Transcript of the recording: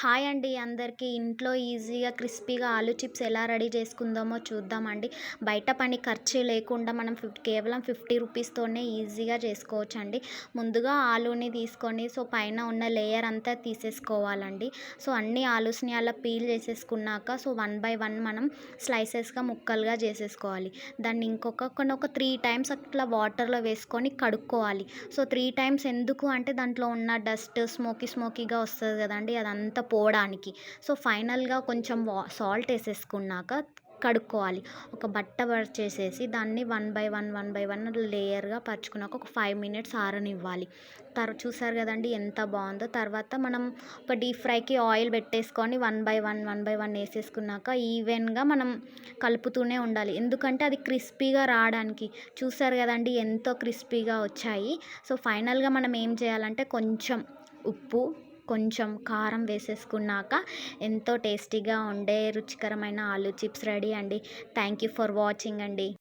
Hi అండి అందరికీ. ఇంట్లో ఈజీగా క్రిస్పీగా ఆలు చిప్స్ ఎలా రెడీ చేసుకుందామో చూద్దామండి బయట పని ఖర్చు లేకుండా మనం ఫిఫ్ కేవలం ఫిఫ్టీ రూపీస్తోనే ఈజీగా చేసుకోవచ్చండి. ముందుగా ఆలూని తీసుకొని సో పైన ఉన్న లేయర్ అంతా తీసేసుకోవాలండి. సో అన్ని ఆలూస్ని అలా పీల్ చేసేసుకున్నాక సో వన్ బై వన్ మనం స్లైసెస్గా ముక్కలుగా చేసేసుకోవాలి. దాన్ని ఇంకొక కొన్ని ఒక త్రీ టైమ్స్ అట్లా వాటర్లో వేసుకొని కడుక్కోవాలి. సో త్రీ టైమ్స్ ఎందుకు అంటే దాంట్లో ఉన్న డస్ట్ స్మోకీ స్మోకీగా వస్తుంది కదండి అదంతా పోవడానికి. సో ఫైనల్గా కొంచెం వా సాల్ట్ వేసేసుకున్నాక కడుక్కోవాలి. ఒక బట్ట పరిచేసేసి దాన్ని one by one one by one లేయర్గా పరుచుకున్నాక ఒక ఫైవ్ మినిట్స్ ఆరనివ్వాలి. తర్ చూసారు కదండి ఎంత బాగుందో. తర్వాత మనం ఒక డీప్ ఫ్రైకి ఆయిల్ పెట్టేసుకొని one by one one by one వేసేసుకున్నాక ఈవెన్గా మనం కలుపుతూనే ఉండాలి. ఎందుకంటే అది క్రిస్పీగా రావడానికి. చూసారు కదండి ఎంతో క్రిస్పీగా వచ్చాయి. సో ఫైనల్గా మనం ఏం చేయాలంటే కొంచెం ఉప్పు కొంచెం కారం వేసేసుకున్నాక ఎంతో టేస్టీగా ఉండే రుచికరమైన ఆలు చిప్స్ రెడీ అండి. థ్యాంక్ యూ ఫర్ వాచింగ్ అండి.